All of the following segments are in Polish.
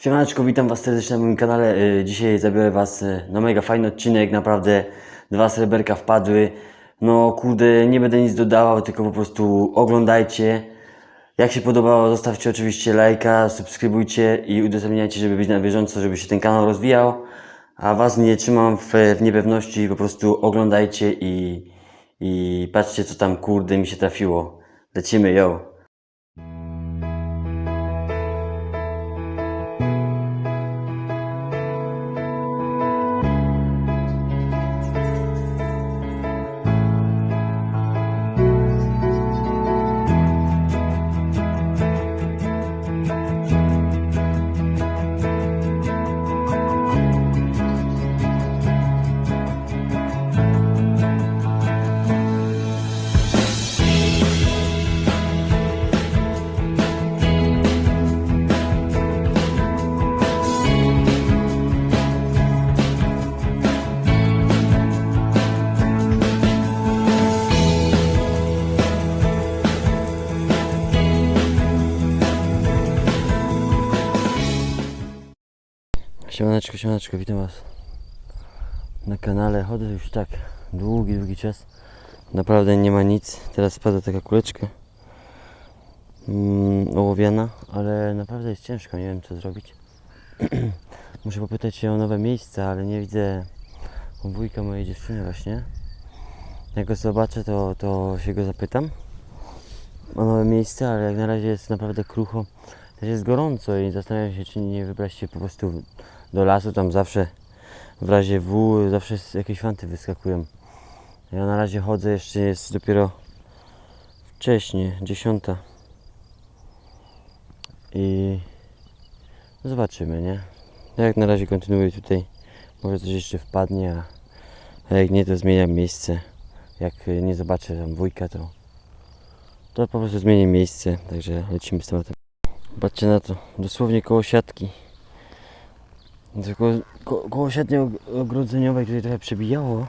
Siemaneczko, witam Was serdecznie na moim kanale. Y, Dzisiaj zabiorę Was y, na mega fajny odcinek, naprawdę dwa sreberka wpadły. No kurde, nie będę nic dodawał, tylko po prostu oglądajcie. Jak się podobało, zostawcie oczywiście lajka, subskrybujcie i udostępniajcie, żeby być na bieżąco, żeby się ten kanał rozwijał. A Was nie trzymam w, w niepewności, po prostu oglądajcie i, i patrzcie co tam kurde mi się trafiło. Lecimy, yo! Siemaneczko, siemaneczko, witam Was na kanale. Chodzę już tak długi, długi czas. Naprawdę nie ma nic. Teraz spada taka kuleczka mm, ołowiana, ale naprawdę jest ciężko, nie wiem co zrobić. Muszę popytać się o nowe miejsca, ale nie widzę wujka mojej dziewczyny właśnie. Jak go zobaczę, to, to się go zapytam o nowe miejsce, ale jak na razie jest naprawdę krucho. Też jest gorąco i zastanawiam się, czy nie wybrać się po prostu do lasu. Tam zawsze w razie W zawsze jakieś fanty wyskakują. Ja na razie chodzę, jeszcze jest dopiero wcześnie, dziesiąta. I zobaczymy, nie? Ja jak na razie kontynuuję tutaj. Może coś jeszcze wpadnie, a, jak nie, to zmieniam miejsce. Jak nie zobaczę tam wujka, to, to po prostu zmienię miejsce. Także lecimy z tematem. Patrzcie na to, dosłownie koło siatki. Tylko ko koło siatki og- ogrodzeniowej tutaj trochę przebijało.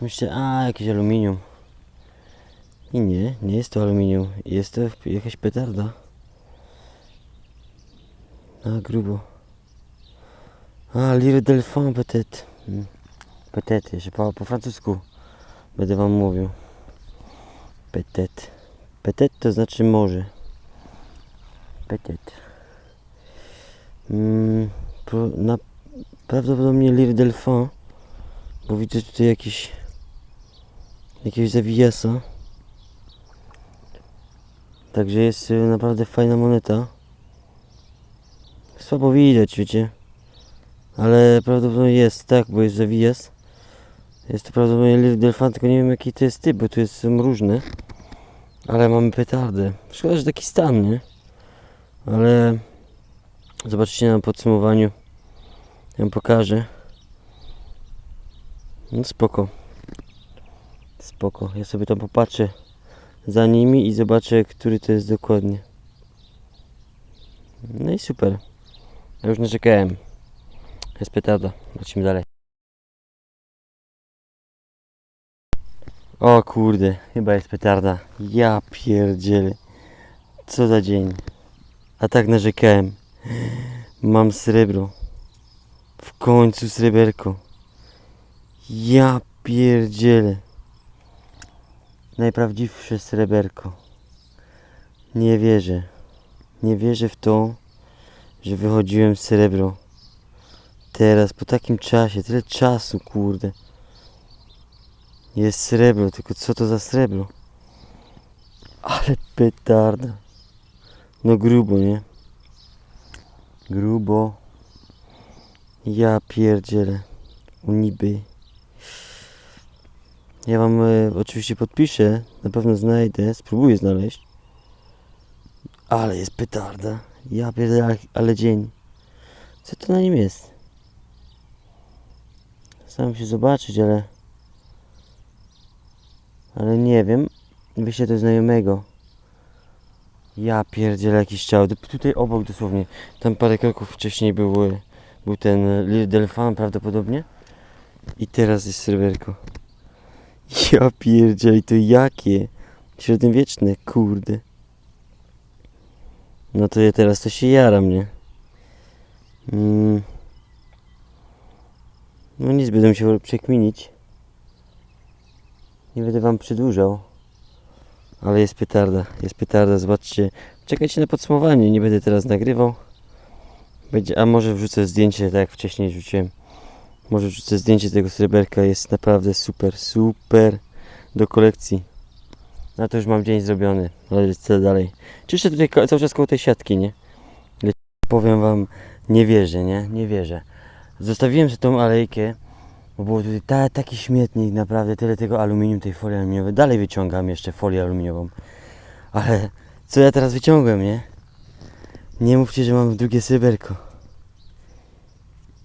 Myślę, a jakieś aluminium. I nie, nie jest to aluminium. Jest to jakaś petarda. A grubo. A, Lire Delfin peut-être. Hmm. Jeszcze po, po francusku będę wam mówił. Peut-être. Peut-être to znaczy może. Peut-être. Mm, na, prawdopodobnie Lire Delfin, bo widzę tutaj jakiś jakiegoś zawijasa. Także jest y, naprawdę fajna moneta. Słabo widać, wiecie. Ale prawdopodobnie jest, tak, bo jest zawijas. Jest to prawdopodobnie Lire Delfin, tylko nie wiem jaki to jest typ, bo tu jest, są różne. Ale mamy petardę. Szkoda, że taki stan, nie? ale zobaczycie na podsumowaniu. Ja pokażę. No spoko. Spoko. Ja sobie tam popatrzę za nimi i zobaczę, który to jest dokładnie. No i super. Ja już narzekałem. Jest petarda. Lecimy dalej. O kurde, chyba jest petarda. Ja pierdzielę. Co za dzień. A tak narzekałem. Mam srebro. W końcu sreberko. Ja pierdzielę. Najprawdziwsze sreberko. Nie wierzę. Nie wierzę w to, że wychodziłem z srebro. Teraz, po takim czasie, tyle czasu, kurde. Jest srebro, tylko co to za srebro? Ale petarda. No grubo, nie? Grubo. Ja pierdzielę. Uniby. Ja wam e, oczywiście podpiszę. Na pewno znajdę. Spróbuję znaleźć. Ale jest petarda. Ja pierdzielę, ale- dzień. Co to na nim jest? Staram się zobaczyć, ale... Ale nie wiem. Wyślę to znajomego. Ja pierdzielę jakiś ciało. Tutaj obok dosłownie. Tam parę kroków wcześniej był, e, był ten Lil Delfin prawdopodobnie. I teraz jest sreberko. Ja pierdzielę, to jakie? Średniowieczne, kurde. No to ja teraz to się jaram, nie? Mm. No nic, będę musiał przekminić. Nie będę wam przedłużał. Ale jest petarda, jest petarda, zobaczcie. Czekajcie na podsumowanie, nie będę teraz nagrywał. Będzie, a może wrzucę zdjęcie, tak jak wcześniej rzuciłem. Może wrzucę zdjęcie tego sreberka, jest naprawdę super, super do kolekcji. Na to już mam dzień zrobiony, ale co dalej. Czyszczę tutaj cały czas koło tej siatki, nie? Powiem wam, nie wierzę, nie? Nie wierzę. Zostawiłem sobie tą alejkę, bo było tutaj ta, taki śmietnik, naprawdę tyle tego aluminium, tej folii aluminiowej. Dalej wyciągam jeszcze folię aluminiową. Ale co ja teraz wyciągłem, nie? Nie mówcie, że mam drugie sreberko.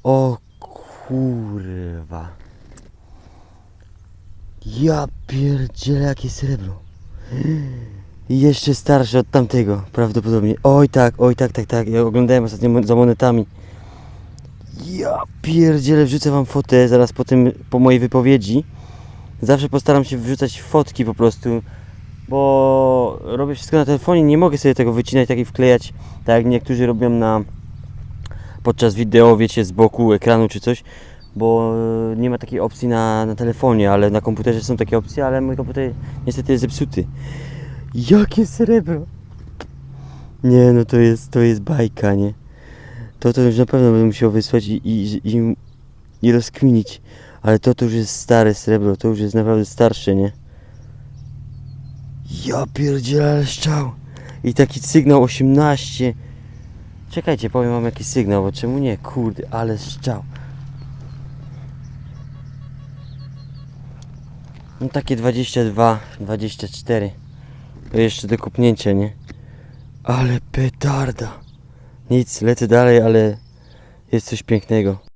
O kurwa. Ja pierdzielę jakie srebro. I jeszcze starsze od tamtego, prawdopodobnie. Oj tak, oj tak, tak, tak. Ja oglądałem ostatnio za monetami. Ja pierdzielę, wrzucę wam fotę zaraz po tym, po mojej wypowiedzi. Zawsze postaram się wrzucać fotki po prostu, bo robię wszystko na telefonie, nie mogę sobie tego wycinać tak i wklejać, tak jak niektórzy robią na podczas wideo, wiecie, z boku ekranu czy coś, bo e, nie ma takiej opcji na, na telefonie, ale na komputerze są takie opcje, ale mój komputer niestety jest zepsuty. Jakie srebro! Nie, no to jest, to jest bajka, nie? To to już na pewno będę musiał wysłać i, i, i, i rozkminić. Ale to to już jest stare srebro, to już jest naprawdę starsze, nie? Ja pierdzielę, szczał. I taki sygnał 18. Czekajcie, powiem wam jaki sygnał, bo czemu nie? Kurde, ale szczał. No takie 22, 24. To jeszcze do kupnięcia, nie? Ale petarda. Nic, lecę dalej, ale jest coś pięknego.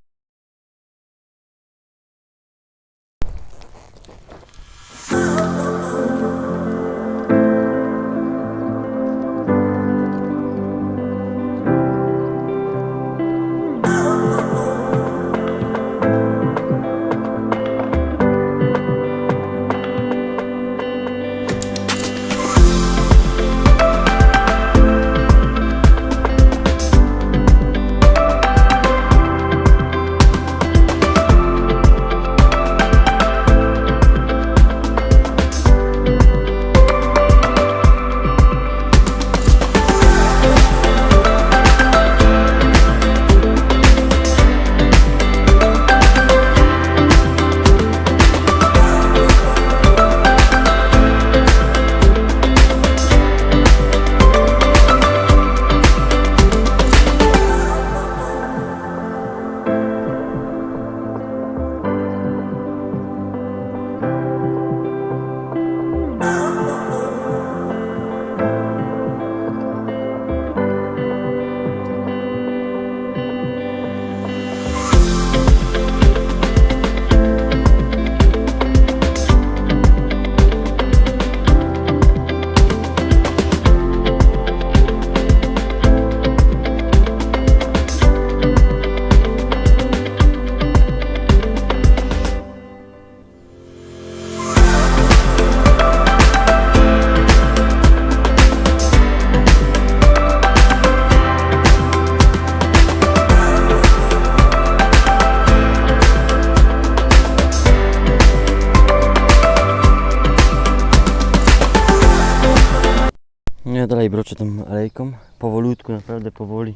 Ja dalej broczę tą alejką, powolutku, naprawdę powoli.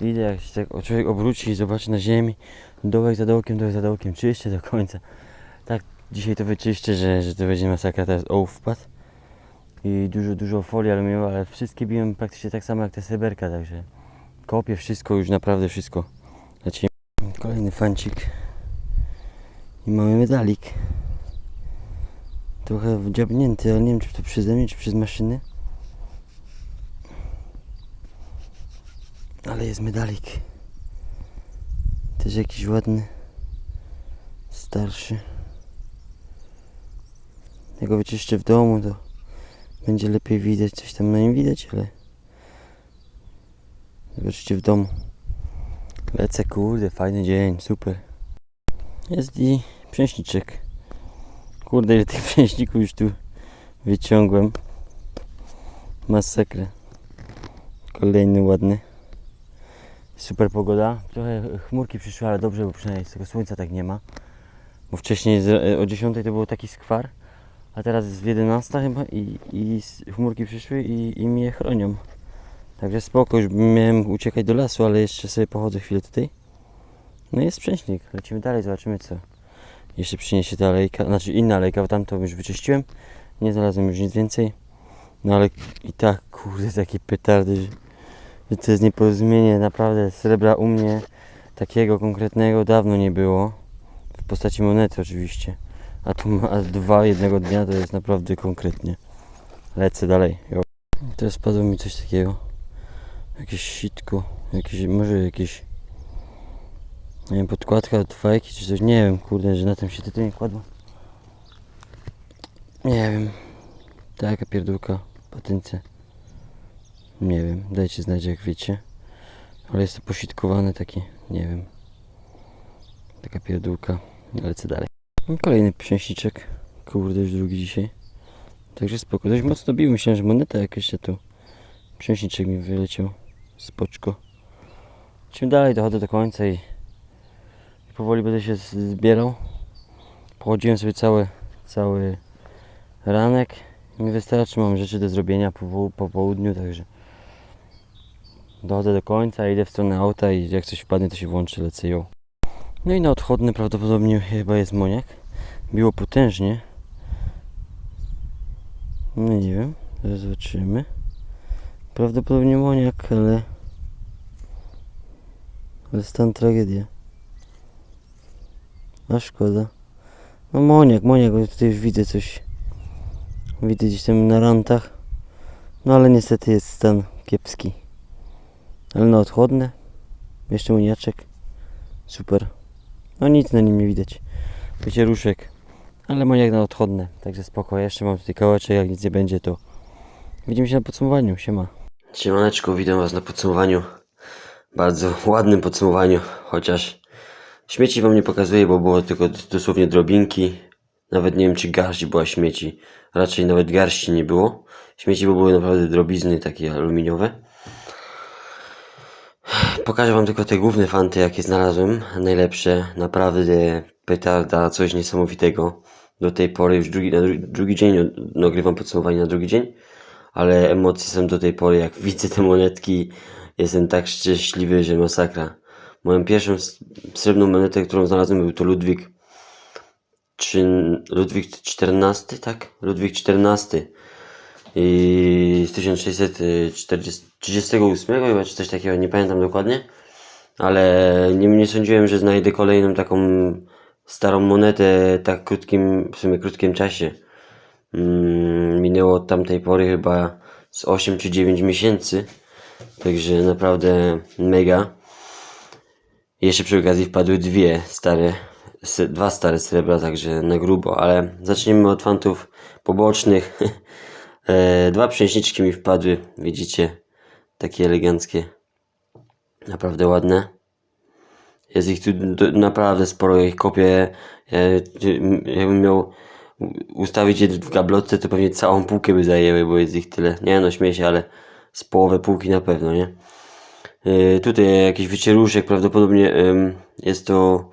Idę jak się tak człowiek obróci i zobaczy na ziemi, dołek za dołkiem, dołek za dołkiem, czyszczę do końca. Tak dzisiaj to wyczyszczę, że, że to będzie masakra, teraz ołów wpadł. I dużo, dużo folii aluminiowej, ale wszystkie biłem praktycznie tak samo jak te sreberka, także kopię wszystko, już naprawdę wszystko. Znaczy, kolejny fancik i mamy medalik. Trochę wdziabnięty, ale nie wiem czy to przeze mnie, czy przez maszynę. Ale jest medalik. Też jakiś ładny. Starszy. Jak go wyczyszczę w domu, to będzie lepiej widać. Coś tam na nim widać, ale... Zobaczycie w domu. Lecę, kurde, fajny dzień, super. Jest i przęśniczek. Kurde, ile tych przęśników już tu wyciągłem. Masakra. Kolejny ładny. Super pogoda. Trochę chmurki przyszły, ale dobrze, bo przynajmniej tego słońca tak nie ma. Bo wcześniej z, o 10 to był taki skwar, a teraz jest 11 chyba i, i chmurki przyszły i, i mnie chronią. Także spoko, już miałem uciekać do lasu, ale jeszcze sobie pochodzę chwilę tutaj. No i jest sprzęśnik, lecimy dalej, zobaczymy co. Jeszcze przyniesie ta alejka, znaczy inna alejka, bo tamtą już wyczyściłem. Nie znalazłem już nic więcej. No ale i tak, kurde, takie petardy, że, że to jest nieporozumienie. Naprawdę srebra u mnie takiego konkretnego dawno nie było. W postaci monety oczywiście. A tu ma dwa jednego dnia, to jest naprawdę konkretnie. Lecę dalej. Jo. Teraz spadło mi coś takiego. Jakieś sitko, jakieś, może jakieś nie wiem, podkładka od fajki czy coś, nie wiem, kurde, że na tym się to nie kładło. Nie wiem. Taka pierdółka patynce. Nie wiem, dajcie znać jak wiecie. Ale jest to positkowane takie, nie wiem. Taka pierdółka. Lecę dalej. No, Kolejny przęśniczek. Kurde, już drugi dzisiaj. Także spoko. Dość mocno bił. Myślałem, że moneta jakaś się tu. Przęśniczek mi wyleciał. Spoczko. Czym dalej dochodzę do końca i, i powoli będę się zbierał. Pochodziłem sobie cały, cały ranek. Mi wystarczy, mam rzeczy do zrobienia po, po południu, także dochodzę do końca, idę w stronę auta i jak coś wpadnie, to się włączy, lecę ją. No i na odchodny prawdopodobnie chyba jest moniak. Biło potężnie. No nie wiem, zaraz zobaczymy. Prawdopodobnie moniak, ale... Ale stan tragedia. A szkoda. No moniak, moniak, bo tutaj już widzę coś. Widzę gdzieś tam na rantach. No ale niestety jest stan kiepski. Ale na odchodne. Jeszcze moniaczek. Super. No nic na nim nie widać. Wiecie ruszek. Ale moniak na odchodne. Także spoko. Jeszcze mam tutaj kawałeczek. Jak nic nie będzie to widzimy się na podsumowaniu. Siema. Siemaneczko, witam was na podsumowaniu. Bardzo ładnym podsumowaniu. Chociaż śmieci wam nie pokazuję, bo było tylko dosłownie drobinki. Nawet nie wiem czy garść była śmieci. Raczej nawet garści nie było. Śmieci, bo były naprawdę drobizny takie aluminiowe. Pokażę wam tylko te główne fanty, jakie znalazłem. Najlepsze, naprawdę petarda, coś niesamowitego. Do tej pory już drugi, na dru, drugi dzień nagrywam podsumowanie na drugi dzień, ale emocje są do tej pory, jak widzę te monetki, jestem tak szczęśliwy, że masakra. Moją pierwszą srebrną monetę, którą znalazłem był to Ludwik czy Ludwik XIV, tak? Ludwik XIV i z 1638 chyba, czy coś takiego, nie pamiętam dokładnie, ale nie, nie sądziłem, że znajdę kolejną taką starą monetę tak krótkim, w sumie krótkim czasie. Mm, minęło od tamtej pory chyba z 8 czy 9 miesięcy, także naprawdę mega. Jeszcze przy okazji wpadły dwie stare, dwa stare srebra, także na grubo, ale zacznijmy od fantów pobocznych. E, dwa przęśniczki mi wpadły, widzicie, takie eleganckie, naprawdę ładne. Jest ich tu naprawdę sporo, ich kopię. Ja, jakbym miał ustawić je w gablotce, to pewnie całą półkę by zajęły, bo jest ich tyle. Nie no, śmieję się, ale z połowę półki na pewno, nie? Yy, tutaj jakiś wycieruszek, prawdopodobnie jest to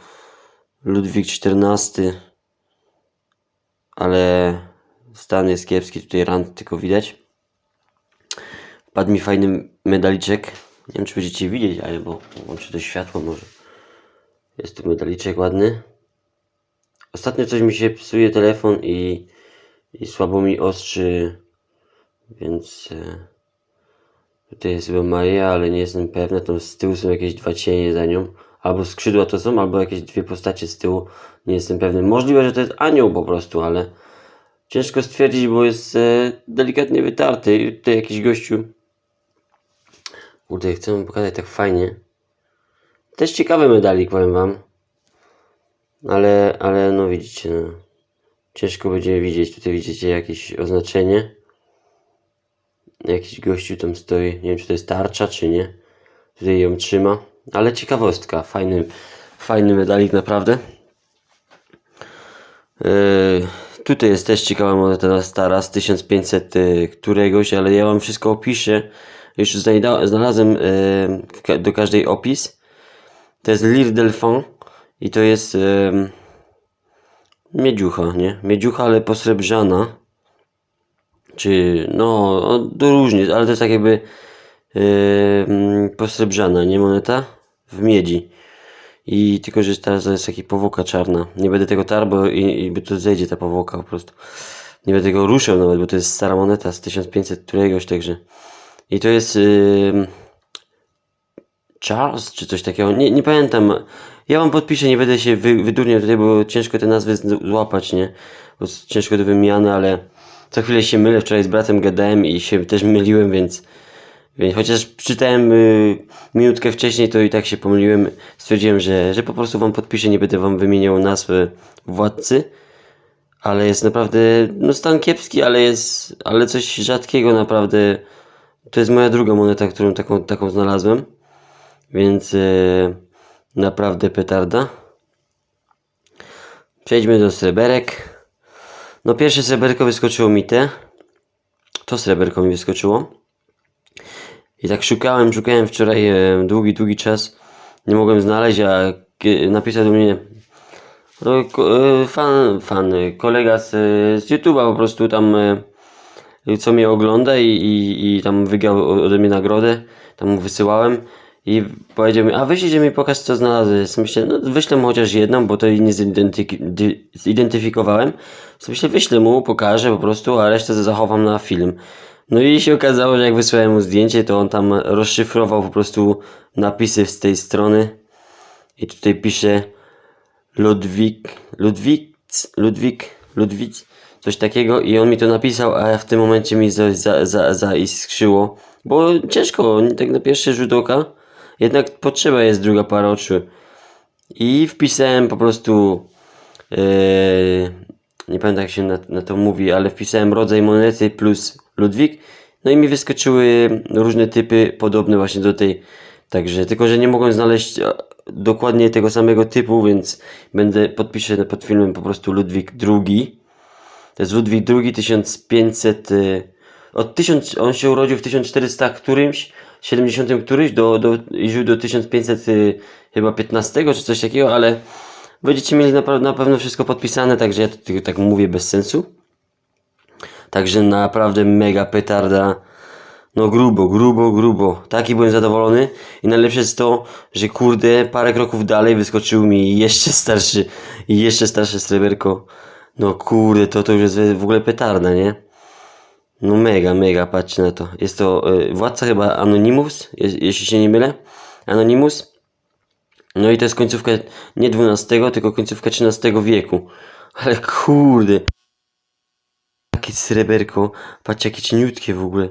Ludwik XIV, ale stan jest kiepski, tutaj rand tylko widać. Wpadł mi fajny medaliczek, nie wiem czy będziecie widzieć, ale bo włączę to światło może. Jest tu medaliczek ładny. Ostatnio coś mi się psuje telefon i, i słabo mi ostrzy, więc e, tutaj jest chyba Maria, ale nie jestem pewna. Tam z tyłu są jakieś dwa cienie za nią. Albo skrzydła to są, albo jakieś dwie postacie z tyłu. Nie jestem pewny. Możliwe, że to jest anioł po prostu, ale ciężko stwierdzić, bo jest e, delikatnie wytarty. I tutaj jakiś gościu. Kurde, chcę wam pokazać tak fajnie. Też ciekawy medalik, powiem wam. Ale, ale no widzicie, no. Ciężko będzie widzieć. Tutaj widzicie jakieś oznaczenie. Jakiś gościu tam stoi. Nie wiem, czy to jest tarcza, czy nie. Tutaj ją trzyma. Ale ciekawostka. Fajny, fajny medalik, naprawdę. Yy, tutaj jest też ciekawa moneta stara z 1500 y, któregoś, ale ja wam wszystko opiszę Już znalazłem ka- do każdej opis. To jest Lire Delfin i to jest e, miedziucha, nie? Miedziucha, ale posrebrzana. Czy, no, różnie, ale to jest tak jakby e, mm, posrebrzana, nie moneta? W miedzi. I tylko, że teraz jest taki powłoka czarna. Nie będę tego tarł, bo i, i bo to zejdzie ta powłoka po prostu. Nie będę tego ruszał nawet, bo to jest stara moneta z 1500 któregoś, także. I to jest yy, Charles, czy coś takiego. Nie, nie pamiętam. Ja wam podpiszę, nie będę się wy, wydurniał tutaj, bo ciężko te nazwy złapać, nie? Bo ciężko do wymiany, ale co chwilę się mylę. Wczoraj z bratem gadałem i się też myliłem, więc więc chociaż czytałem y, minutkę wcześniej, to i tak się pomyliłem. Stwierdziłem, że, że po prostu wam podpiszę, nie będę wam wymieniał nazwy władcy. Ale jest naprawdę, no stan kiepski, ale jest, ale coś rzadkiego naprawdę. To jest moja druga moneta, którą taką, taką znalazłem. Więc y, naprawdę petarda. Przejdźmy do sreberek. No pierwsze sreberko wyskoczyło mi te. To sreberko mi wyskoczyło. I tak szukałem, szukałem wczoraj e, długi, długi czas. Nie mogłem znaleźć, a napisał do mnie no, e, fan, fan, e, kolega z, z YouTube'a po prostu tam, co mnie ogląda i, i, i tam wygrał ode mnie nagrodę. Tam mu wysyłałem i powiedział mi, a wyślijcie mi pokaż co znalazłeś. Myślę, no wyślę mu chociaż jedną, bo to nie zidentyfikowałem. Myślę, wyślę mu, pokażę po prostu, a resztę zachowam na film. No i się okazało, że jak wysłałem mu zdjęcie, to on tam rozszyfrował po prostu napisy z tej strony. I tutaj pisze Ludwik, Ludwik, Ludwik, Ludwik, coś takiego i on mi to napisał, a w tym momencie mi coś za, za, zaiskrzyło, bo ciężko, tak na pierwszy rzut oka, jednak potrzeba jest druga para oczu. I wpisałem po prostu, e, nie pamiętam jak się na, na to mówi, ale wpisałem rodzaj monety plus Ludwik, no i mi wyskoczyły różne typy podobne właśnie do tej, także tylko, że nie mogłem znaleźć e, dokładnie tego samego typu, więc będę, podpiszę pod filmem po prostu Ludwik II. To jest Ludwik II 1500, y, od 1000, on się urodził w 1400 którymś, 70 któryś, do, do, żył do 1500 y, chyba 15 czy coś takiego, ale będziecie mieli na, na pewno wszystko podpisane, także ja to tak mówię bez sensu. Także naprawdę mega petarda. No grubo, grubo, grubo. Taki byłem zadowolony. I najlepsze jest to, że kurde, parę kroków dalej wyskoczył mi jeszcze starszy, jeszcze starsze sreberko. No kurde, to, to już jest w ogóle petarda, nie? No mega, mega, patrzcie na to. Jest to y, władca chyba Anonymous, je, jeśli się nie mylę. Anonymous. No i to jest końcówka nie XII, tylko końcówka XIII wieku. Ale kurde. Jakie sreberko. Patrzcie, jakie cieniutkie w ogóle.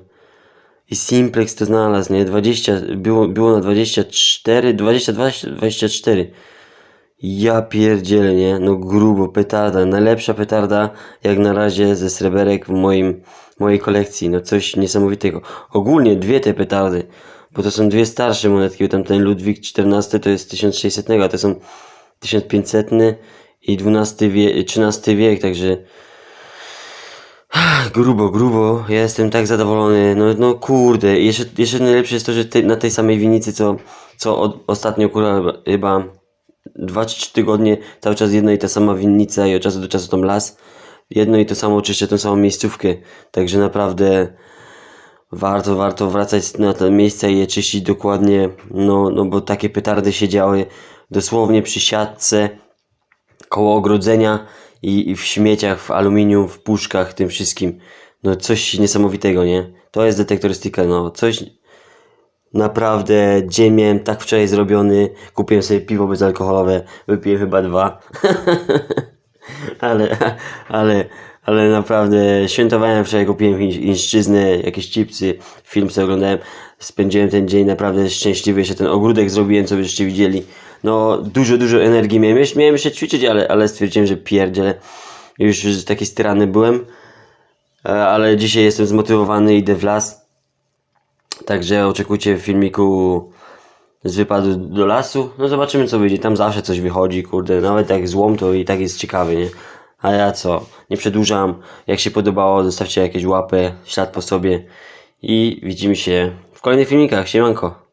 I Simplex to znalazł, nie? 20, było, było na 24, 22, 24. Ja pierdzielę, nie? No grubo, petarda. Najlepsza petarda jak na razie ze sreberek w moim, mojej kolekcji. No coś niesamowitego. Ogólnie dwie te petardy. Bo to są dwie starsze monetki, bo tamten Ludwik XIV to jest 1600, a to są 1500 i XII wiek, XIII wiek, także Grubo, grubo. Ja jestem tak zadowolony. No, no kurde. Jeszcze, jeszcze najlepsze jest to, że na tej samej winnicy, co, co od, ostatnio kurwa chyba dwa czy trzy tygodnie cały czas jedna i ta sama winnica i od czasu do czasu tam las. Jedno i to samo czyszczę tą samą miejscówkę. Także naprawdę warto, warto wracać na te miejsca i je czyścić dokładnie. No, no bo takie petardy się działy dosłownie przy siatce koło ogrodzenia i, i w śmieciach, w aluminium, w puszkach, tym wszystkim. No coś niesamowitego, nie? To jest detektorystyka, no coś naprawdę dzień miałem tak wczoraj zrobiony. Kupiłem sobie piwo bezalkoholowe, wypiłem chyba dwa. ale, ale, ale naprawdę świętowałem wczoraj, kupiłem chiń- chińszczyznę, jakieś chipsy, film sobie oglądałem. Spędziłem ten dzień naprawdę szczęśliwy, jeszcze ten ogródek zrobiłem, co byście widzieli. No, dużo, dużo energii miałem. Jeszcze, miałem jeszcze ćwiczyć, ale, ale stwierdziłem, że pierdzielę. Już taki styrany byłem. E, Ale dzisiaj jestem zmotywowany, idę w las. Także oczekujcie w filmiku z wypadu do lasu. No zobaczymy co wyjdzie. Tam zawsze coś wychodzi, kurde. Nawet jak złom to i tak jest ciekawy, nie? A ja co? Nie przedłużam. Jak się podobało, zostawcie jakieś łapę, ślad po sobie. I widzimy się w kolejnych filmikach. Siemanko.